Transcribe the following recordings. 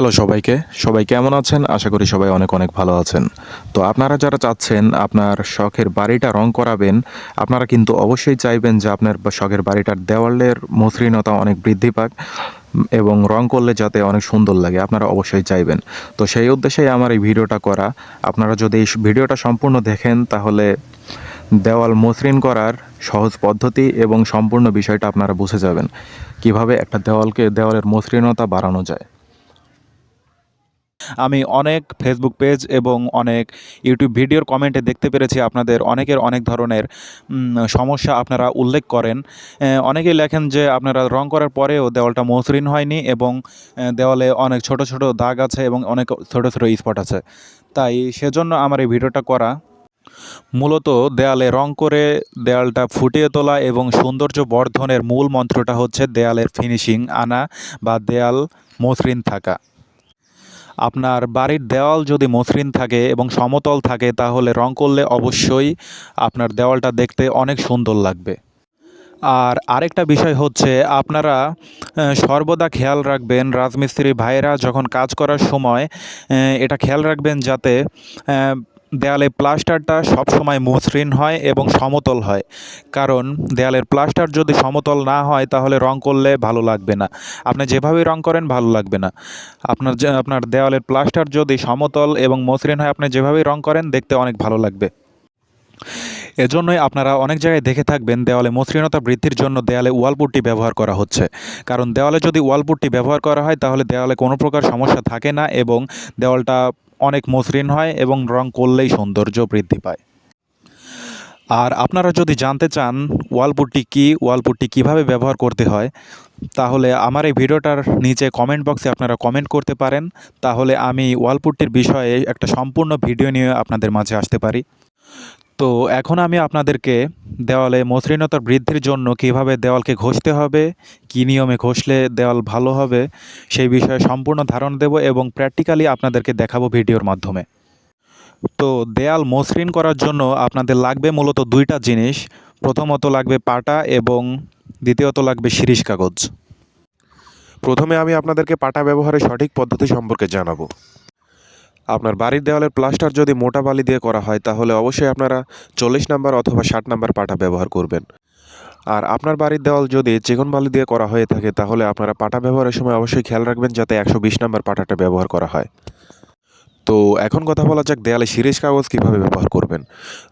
Hello সবাইকে। সবাই কেমন আছেন? আশা করি সবাই অনেক অনেক ভালো আছেন। তো আপনারা যারা চাচ্ছেন আপনার শখের বাড়িটা রং করাবেন, আপনারা কিন্তু অবশ্যই চাইবেন যে আপনার শখের বাড়িটার দেওয়ালের মসৃণতা অনেক বৃদ্ধি পাক এবং রং করলে যাতে অনেক সুন্দর লাগে, আপনারা অবশ্যই চাইবেন। তো সেই উদ্দেশ্যেই আমার এই ভিডিওটা করা। আপনারা যদি এই ভিডিওটা সম্পূর্ণ দেখেন, তাহলে দেওয়াল মসৃণ করার সহজ পদ্ধতি এবং সম্পূর্ণ বিষয়টা আপনারা বুঝে যাবেন। কীভাবে একটা দেওয়ালকে, দেওয়ালের মসৃণতা বাড়ানো যায়। আমি অনেক ফেসবুক পেজ এবং অনেক ইউটিউব ভিডিওর কমেন্টে দেখতে পেরেছি আপনাদের অনেকের অনেক ধরনের সমস্যা আপনারা উল্লেখ করেন। অনেকেই লেখেন যে আপনারা রং করার পরেও দেওয়ালটা মসৃণ হয়নি এবং দেওয়ালে অনেক ছোট ছোট দাগ আছে এবং অনেক ছোট ছোট স্পট আছে। তাই সেজন্য আমার এই ভিডিওটা করা। মূলত দেয়ালে রং করে দেয়ালটা ফুটিয়ে তোলা এবং সৌন্দর্য বর্ধনের মূল মন্ত্রটা হচ্ছে দেয়ালের ফিনিশিং আনা বা দেয়াল মসৃণ থাকা। আপনার বাড়ির দেওয়াল যদি মসৃণ থাকে এবং সমতল থাকে, তাহলে রং করলে অবশ্যই আপনার দেওয়ালটা দেখতে অনেক সুন্দর লাগবে। আর আরেকটা বিষয় হচ্ছে, আপনারা সর্বদা খেয়াল রাখবেন, রাজমিস্ত্রি ভাইয়েরা যখন কাজ করার সময় এটা খেয়াল রাখবেন যাতে দেয়ালে প্লাস্টারটা সবসময় মসৃণ হয় এবং সমতল হয়। কারণ দেয়ালের প্লাস্টার যদি সমতল না হয়, তাহলে রং করলে ভালো লাগবে না। আপনি যেভাবেই রং করেন, ভালো লাগবে না। আপনার আপনার দেওয়ালের প্লাস্টার যদি সমতল এবং মসৃণ হয়, আপনি যেভাবেই রং করেন, দেখতে অনেক ভালো লাগবে। এজন্যই আপনারা অনেক জায়গায় দেখে থাকবেন দেওয়ালে মসৃণতা বৃদ্ধির জন্য দেওয়ালে ওয়ালপুট্টি ব্যবহার করা হচ্ছে। কারণ দেওয়ালে যদি ওয়ালপুট্টি ব্যবহার করা হয়, তাহলে দেওয়ালে কোনো প্রকার সমস্যা থাকে না এবং দেওয়ালটা অনেক মসৃণ হয় এবং রং করলেই সৌন্দর্য বৃদ্ধি পায়। আর আপনারা যদি জানতে চান ওয়ালপুটটি কী, ওয়ালপুটটি কীভাবে ব্যবহার করতে হয়, তাহলে আমার এই ভিডিওটার নিচে কমেন্ট বক্সে আপনারা কমেন্ট করতে পারেন। তাহলে আমি ওয়ালপুটটির বিষয়ে একটা সম্পূর্ণ ভিডিও নিয়ে আপনাদের মাঝে আসতে পারি। তো এখন আমি আপনাদেরকে দেওয়ালে মসৃণতা বৃদ্ধির জন্য কীভাবে দেওয়ালকে ঘষতে হবে, কী নিয়মে ঘষলে দেওয়াল ভালো হবে, সেই বিষয়ে সম্পূর্ণ ধারণা দেব এবং প্র্যাকটিক্যালি আপনাদেরকে দেখাবো ভিডিওর মাধ্যমে। তো দেয়াল মসৃণ করার জন্য আপনাদের লাগবে মূলত দুইটা জিনিস। প্রথমত লাগবে পাটা এবং দ্বিতীয়ত লাগবে শিরিষ কাগজ। প্রথমে আমি আপনাদেরকে পাটা ব্যবহারের সঠিক পদ্ধতি সম্পর্কে জানাব। আপনার বাড়ির দেওয়ালের প্লাস্টার যদি মোটা বালি দিয়ে করা হয়, তাহলে অবশ্যই আপনারা চল্লিশ নাম্বার অথবা ষাট নাম্বার পাটা ব্যবহার করবেন। আর আপনার বাড়ির দেওয়াল যদি চিকন বালি দিয়ে করা হয়ে থাকে, তাহলে আপনারা পাটা ব্যবহারের সময় অবশ্যই খেয়াল রাখবেন যাতে একশো বিশ নাম্বার পাটাটা ব্যবহার করা হয়। তো এখন কথা বলা যাক দেয়ালে শিরিষ কাগজ কীভাবে ব্যবহার করবেন।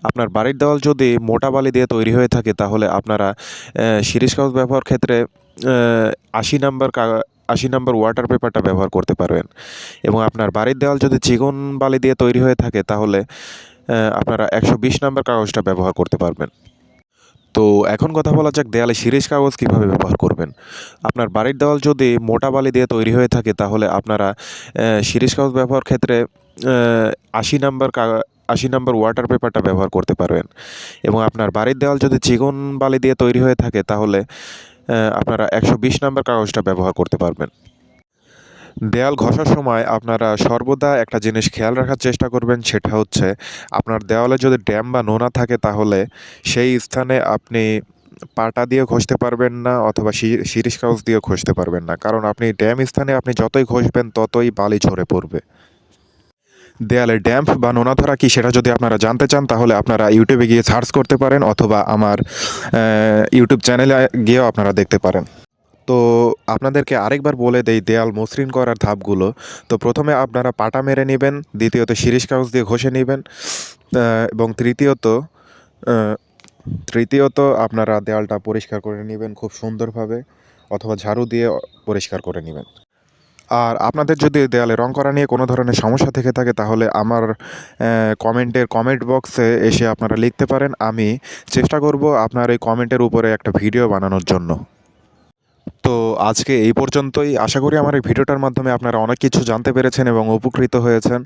আপনার বাড়ির দেওয়াল যদি মোটা বালি দিয়ে তৈরি হয়ে থাকে, তাহলে আপনারা শিরিষ কাগজ ব্যবহার ক্ষেত্রে আশি নাম্বার আশি নম্বর ওয়াটার পেপারটা ব্যবহার করতে পারবেন। এবং আপনার বাড়ির দেওয়াল যদি চিকন বালি দিয়ে তৈরি হয়ে থাকে, তাহলে আপনারা একশো বিশ নাম্বার কাগজটা ব্যবহার করতে পারবেন। তো এখন কথা বলা যাক দেয়ালে শিরিষ কাগজ কীভাবে ব্যবহার করবেন। আপনার বাড়ির দেওয়াল যদি মোটা বালি দিয়ে তৈরি হয়ে থাকে, তাহলে আপনারা শিরিষ কাগজ ব্যবহার ক্ষেত্রে আশি নাম্বার আশি নাম্বার ওয়াটার পেপারটা ব্যবহার করতে পারবেন। এবং আপনার বাড়ির দেওয়াল যদি চিকন বালি দিয়ে তৈরি হয়ে থাকে, তাহলে আপনারা একশো বিশ নাম্বার কাগজটা ব্যবহার করতে পারবেন। দেয়াল ঘষার সময় আপনারা সর্বদা একটা জিনিস খেয়াল রাখার চেষ্টা করবেন, সেটা হচ্ছে আপনার দেওয়ালে যদি ড্যাম বা নোনা থাকে তাহলে সেই স্থানে আপনি পাটা দিয়ে ঘষতে পারবেন না অথবা শিরিষ কাগজ দিয়ে ঘষতে পারবেন না। কারণ আপনি ড্যাম স্থানে আপনি যতই ঘষবেন ততই বালি ঝরে পড়বে। দেয়ালে ড্যাম্প বা নোনা ধরা কি সেটা যদি আপনারা জানতে চান, তাহলে আপনারা ইউটিউবে গিয়ে সার্চ করতে পারেন অথবা আমার ইউটিউব চ্যানেলে গিয়েও আপনারা দেখতে পারেন। তো আপনাদেরকে আরেকবার বলে দেই দেয়াল মসৃণ করার ধাপগুলো। তো প্রথমে আপনারা পাটা মেরে নেবেন, দ্বিতীয়ত শিরিষ কাগজ দিয়ে ঘষে নেবেন এবং তৃতীয়ত তৃতীয়ত আপনারা দেয়ালটা পরিষ্কার করে নেবেন খুব সুন্দরভাবে, অথবা ঝাড়ু দিয়ে পরিষ্কার করে নেবেন। আর আপনাদের যদি দেয়ালে রং করা নিয়ে কোনো ধরনের সমস্যা থেকে থাকে, তাহলে আমার কমেন্টের কমেন্ট বক্সে এসে আপনারা লিখতে পারেন। আমি চেষ্টা করব আপনার এই কমেন্টের উপরে একটা ভিডিও বানানোর জন্য। তো আজকে এই পর্যন্তই। আশা করি আমার এই ভিডিওটার মাধ্যমে আপনারা অনেক কিছু জানতে পেরেছেন এবং উপকৃত হয়েছেন।